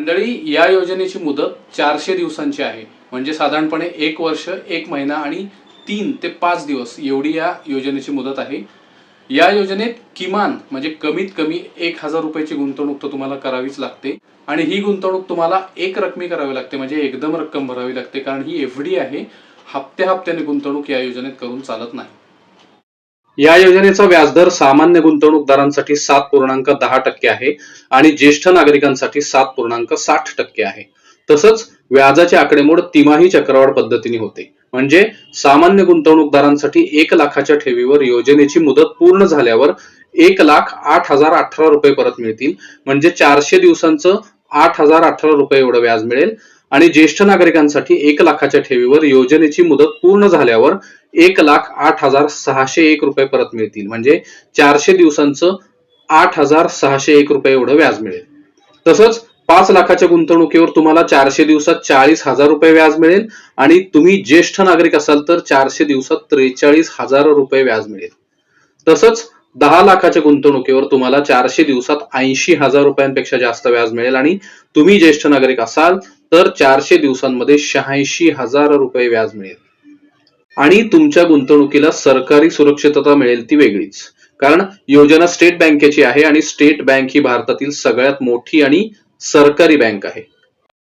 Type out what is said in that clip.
मंडळी या योजनेची मुदत चारशे दिवसांची आहे. म्हणजे साधारणपणे एक वर्ष एक महिना आणि तीन ते पाच दिवस एवढी या योजनेची मुदत आहे. या योजनेत किमान म्हणजे कमीत कमी एक हजार रुपयाची गुंतवणूक तर तुम्हाला करावीच लागते. आणि ही गुंतवणूक तुम्हाला एक रकमी करावी लागते म्हणजे एकदम रक्कम भरावी लागते कारण ही एफ डी आहे. हप्त्या हप्त्याने गुंतवणूक या योजनेत करून चालत नाही. या योजनेचा व्याजदर सामान्य गुंतवणूकदारांसाठी सात पूर्णांक दहा टक्के आहे आणि ज्येष्ठ नागरिकांसाठी सात पूर्णांक साठ टक्के आहे. तसंच व्याजाची आकडेमोड तिमाही चक्रवाढ पद्धतीने होते. म्हणजे सामान्य गुंतवणूकदारांसाठी एक लाखाच्या ठेवीवर योजनेची मुदत पूर्ण झाल्यावर एक लाख आठ हजार अठरा रुपये परत मिळतील. म्हणजे चारशे दिवसांचं आठ हजार अठरा रुपये एवढं व्याज मिळेल. आणि ज्येष्ठ नागरिकांसाठी एक लाखाच्या ठेवीवर योजनेची मुदत पूर्ण झाल्यावर एक लाख आठ हजार सहाशे एक रुपये परत मिळतील. म्हणजे चारशे दिवसांचं आठ हजार सहाशे एक रुपये एवढं व्याज मिळेल. तसंच पाच लाखाच्या गुंतवणुकीवर तुम्हाला चारशे दिवसात चाळीस हजार रुपये व्याज मिळेल. आणि तुम्ही ज्येष्ठ नागरिक असाल तर चारशे दिवसात त्रेचाळीस हजार रुपये व्याज मिळेल. तसंच दहा लाखाच्या गुंतवणुकीवर तुम्हाला चारशे दिवसात ऐंशी हजार रुपयांपेक्षा जास्त व्याज मिळेल आणि तुम्ही ज्येष्ठ नागरिक असाल तर चारशे दिवसांमध्ये शहाऐंशी हजार रुपये व्याज मिळेल. आणि तुमच्या गुंतवणुकीला सरकारी सुरक्षितता मिळेल ती वेगळीच. कारण योजना स्टेट बँकेची आहे आणि स्टेट बँक ही भारतातील सगळ्यात मोठी आणि सरकारी बँक आहे.